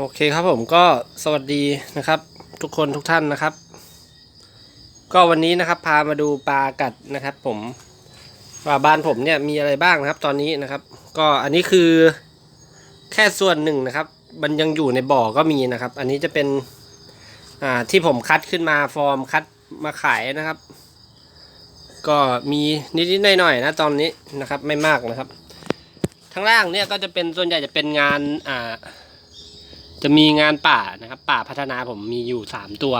โอเคครับผมก็สวัสดีนะครับ ทุกคนทุกท่านนะครับ ก็วันนี้นะครับพามาดูปลากัดนะครับ ผมว่าบ้านผมเนี่ยมีอะไรบ้างนะครับ ตอนนี้นะครับ ก็อันนี้คือแค่ส่วนหนึ่งนะครับ มันยังอยู่ในบ่อก็มีนะครับ อันนี้จะเป็นอ่าที่ผมคัดขึ้นมาฟอร์มคัดมาขายนะครับ ก็มีนิดๆหน่อยๆนะตอนนี้นะครับ ไม่มากนะครับข้งล่างเนี่ยก็จะเป็นส่วนใหญ่จะเป็นงานอ่า จะมีงานป่านะครับ ป่าพัฒนาผมมีอยู่สามตัว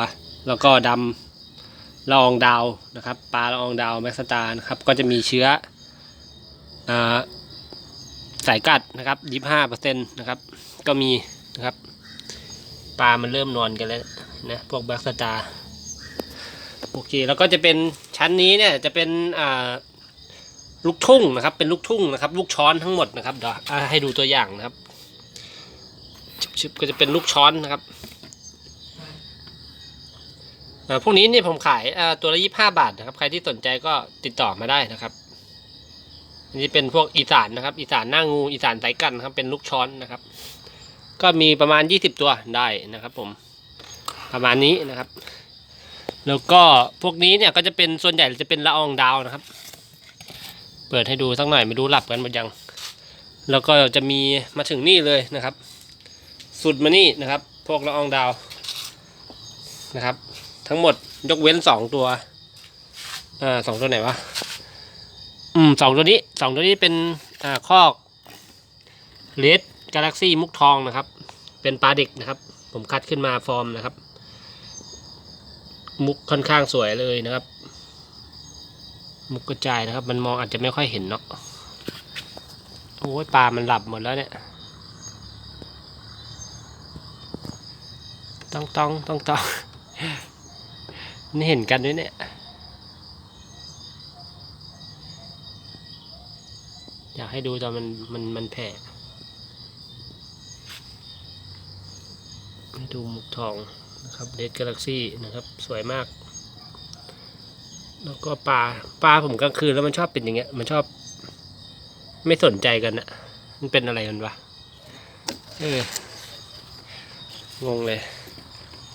แล้วก็ดำละอองดาวนะครับปลาละอองดาวแม็กสตาร์นะครับก็จะมีเชื้ออสายกัดนะครับยี่ห้าเปอร์เซ็นต์นะครับ ก็มีนะครับปลามันเริ่มนอนกันแล้วนะพวกแบ็กสตาร์โอเคแล้วก็จะเป็นชั้นนี้เนี่ยจะเป็นอ่าลูกทุ่งนะครับเป็นลูกทุ่งนะครับ ลูกช้อนทั้งหมดนะครับเดี๋ยวให้ดูตัวอย่างนะครับ ชิบๆก็จะเป็นลูกช้อนนะครับพวกนี้เนี่ยผมขายตัวละยี่ห้าบาทนะครับ ใครที่สนใจก็ติดต่อมาได้นะครับอันนี้เป็นพวกอีสานนะครับ อีสานหน้างูอีสานสายกันนะครับ เป็นลูกช้อนนะครับ ก็มีประมาณยี่สิบตัวได้นะครับ ผม ประมาณนี้นะครับ แล้วก็พวกนี้เนี่ยก็จะเป็นส่วนใหญ่จะเป็นละอองดาวนะครับ เปิดให้ดูสักหน่อยไม่รู้หลับกันหมดยัง แล้วก็จะมีมาถึงนี่เลยนะครับ สุดมานี่นะครับ พวกละอองดาวนะครับ ทั้งหมดยกเว้นสองตัว อ่าสองตัวไหนวะ อืมสองตัวนี้สองตัวนี้เป็น อ่าคอกเลดกาแล็กซี่มุกทองนะครับ เป็นปลาเด็กนะครับ ผมคัดขึ้นมาฟอร์มนะครับ มุกค่อนข้างสวยเลยนะครับ มุกกระจายนะครับ มันมองอาจจะไม่ค่อยเห็นเนาะโอ้ยปลามันหลับหมดแล้วเนี่ย ต้องต้องต้องต้องนี่เห็นกันด้วยเนี่ย อยากให้ดูตอนมันมันมันแผ่ดูหมุกทองนะครับเดดกาแล็กซี่นะครับ สวยมาก แล้วก็ปลาปลาผมกลางคืนแล้วมันชอบเป็นอย่างเงี้ย มันชอบ ไม่สนใจกันอะมันเป็นอะไรกันวะเอองงเลย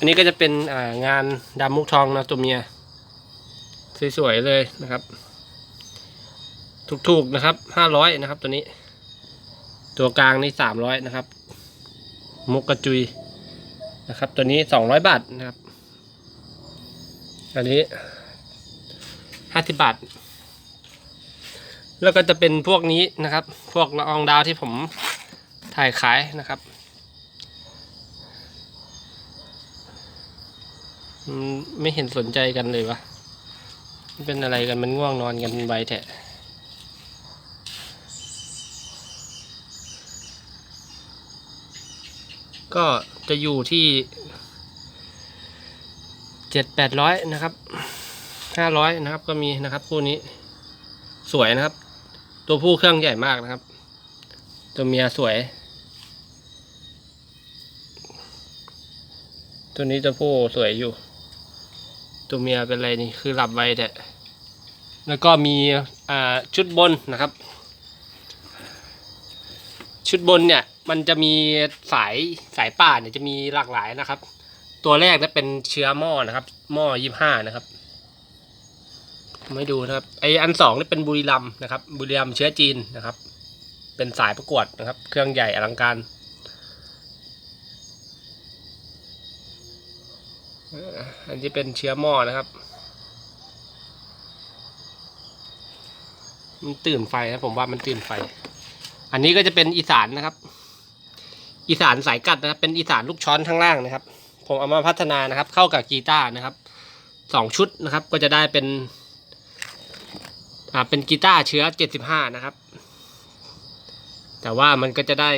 อันนี้ก็จะเป็นงานดำมุกทองนะตัวเมีย สวยๆเลยนะครับ ถูกๆนะครับห้าร้อยนะครับตัวนี้ ตัวกลางนี่สามร้อยนะครับ มุกกระจุยนะครับ ตัวนี้สองร้อยบาทนะครับ อันนี้ห้าสิบบาท แล้วก็จะเป็นพวกนี้นะครับ พวกละอองดาวที่ผมถ่ายขายนะครับ อืม ไม่เห็นสนใจกันเลยวะมันเป็นอะไรกันมันง่วงนอนกันไวแท้ก็จะอยู่ที่เจ็ดแปดร้อยนะครับห้าร้อยนะครับก็มีนะครับคู่นี้สวยนะครับ ตัวผู้เครื่องใหญ่มากนะครับ ตัวเมียสวย ตัวนี้ตัวผู้สวยอยู่ ตัวเมียเป็นอะไรนี่คือหลับไวแต่แล้วก็มีอ่าชุดบนนะครับ ชุดบนเนี่ยมันจะมีสายสายป่านเนี่ยจะมีหลากหลายนะครับ ตัวแรกเนี่ยเป็นเชื้อหม้อนะครับหม้อยี่ห้านะครับไม่ดูนะครับไออันสองนี่เป็นบุรีรัมนะครับบุรีรัมเชื้อจีนนะครับ เป็นสายประกวดนะครับ เครื่องใหญ่อลังการ อันที่เป็นเชื้อหม้อนะครับ มันตื่นไฟนะผมว่ามันตื่นไฟ อันนี้ก็จะเป็นอีสานนะครับ อีสานสายกัดนะครับ เป็นอีสานลูกช้อนข้างล่างนะครับ ผมเอามาพัฒนานะครับ เข้ากับกีตาร์นะครับสองชุดนะครับ ก็จะได้เป็นอ่าเป็นกีตาร์เชื้อเจ็ดสิบห้านะครับ แต่ว่ามันก็จะได้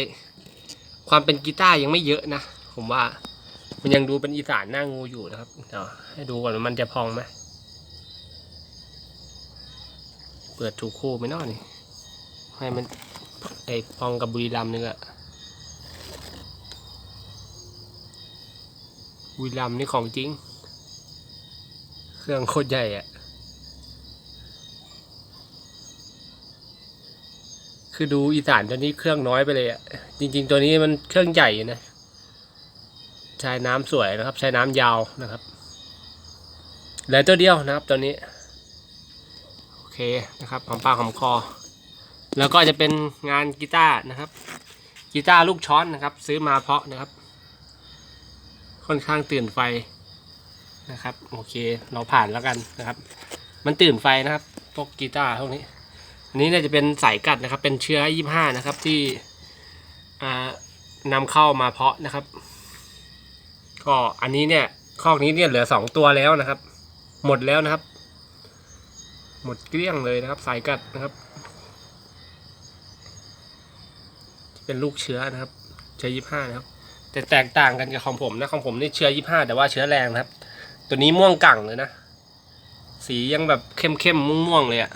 ความเป็นกีตาร์ยังไม่เยอะนะ ผมว่า มันยังดูเป็นอีสานหน้างูอยู่นะครับเดี๋ยวให้ดูก่อนว่ามันจะพองไหมเปิดถูกคู่ไหม่นอนี่ให้มันไอพองกับบุรีรัมนึงอะบุรีรัมนี่ของจริง เครื่องโคตรใหญ่อะคือดูอีสานตัวนี้เครื่องน้อยไปเลยอะจริง ๆ ตัวนี้มันเครื่องใหญ่นะ ใช้น้ำสวยนะครับใช้น้ำยาวนะครับเหลือตัวเดียวนะครับตัวนี้โอเคนะครับหอมปากหอมคอ แล้วก็จะเป็นงานกีตาร์นะครับกีตาร์ลูกช้อนนะครับ ซื้อมาเพาะนะครับ ค่อนข้างตื่นไฟนะครับ โอเคเราผ่านแล้วกันนะครับ มันตื่นไฟนะครับพวกกีตาร์พวกนี้ อันนี้เนี่ยจะเป็นสายกัดนะครับ เป็นเชื้อยี่ห้านะครับที่อ่านำเข้ามาเพาะนะครับ ก็อันนี้เนี่ยคอกนี้เนี่ยเหลือสองตัวแล้วนะครับ หมดแล้วนะครับ หมดเกลี้ยงเลยนะครับ สายกัดนะครับ เป็นลูกเชื้อนะครับ เชื้อยี่ห้านะครับ แต่แตกต่างกันกับของผมนะของผมนี่เชื้อยี่ห้าแต่ว่าเชื้อแรงนะครับ ตัวนี้ม่วงกั่งเลยนะ สียังแบบเข้มเข้มๆม่วงๆเลยอะ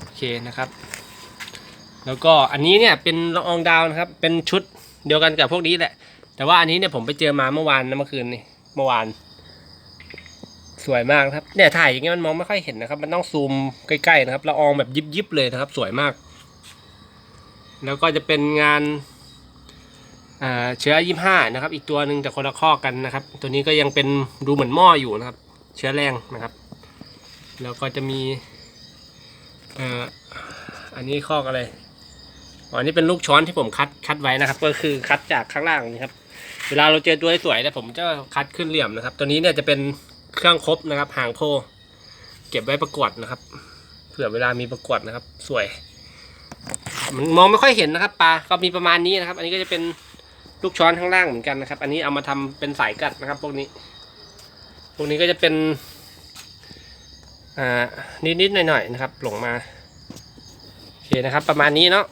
โอเคนะครับ แล้วก็อันนี้เนี่ยเป็นละอองดาวนะครับ เป็นชุดเดียวกันกับพวกนี้แหละ แต่ว่าอันนี้เนี่ยผมไปเจอมาเมื่อวานนะเมื่อคืนนี่เมื่อวาน สวยมากครับ เนี่ยถ่ายอย่างเงี้ยมันมองไม่ค่อยเห็นนะครับ มันต้องซูมใกล้ๆนะครับละอองแบบยิบๆเลยนะครับ สวยมาก แล้วก็จะเป็นงานเชื้อยี่ห้านะครับ อีกตัวหนึ่งแต่คนละข้อกันนะครับ ตัวนี้ก็ยังเป็นดูเหมือนหม้ออยู่นะครับ เชื้อแรงนะครับ แล้วก็จะมีออันนี้ข้ออะไรอ๋ออันนี้เป็นลูกช้อนที่ผมคัดคัดไว้นะครับ ก็คือคัดจากข้างล่างนี่ครับ เวลาเราเจอตัวสวยเนี่ยผมจะคัดขึ้นเหลี่ยมนะครับ ตัวนี้เนี่ยจะเป็นเครื่องครบนะครับ หางโพเก็บไว้ประกวดนะครับ เผื่อเวลามีประกวดนะครับ สวย มันมองไม่ค่อยเห็นนะครับปลาก็มีประมาณนี้นะครับ อันนี้ก็จะเป็นลูกช้อนข้างล่างเหมือนกันนะครับ อันนี้เอามาทำเป็นสายกัดนะครับ พวกนี้ พวกนี้ก็จะเป็น อ่านิดๆหน่อยๆนะครับ หลงมา โอเคนะครับ ประมาณนี้เนาะ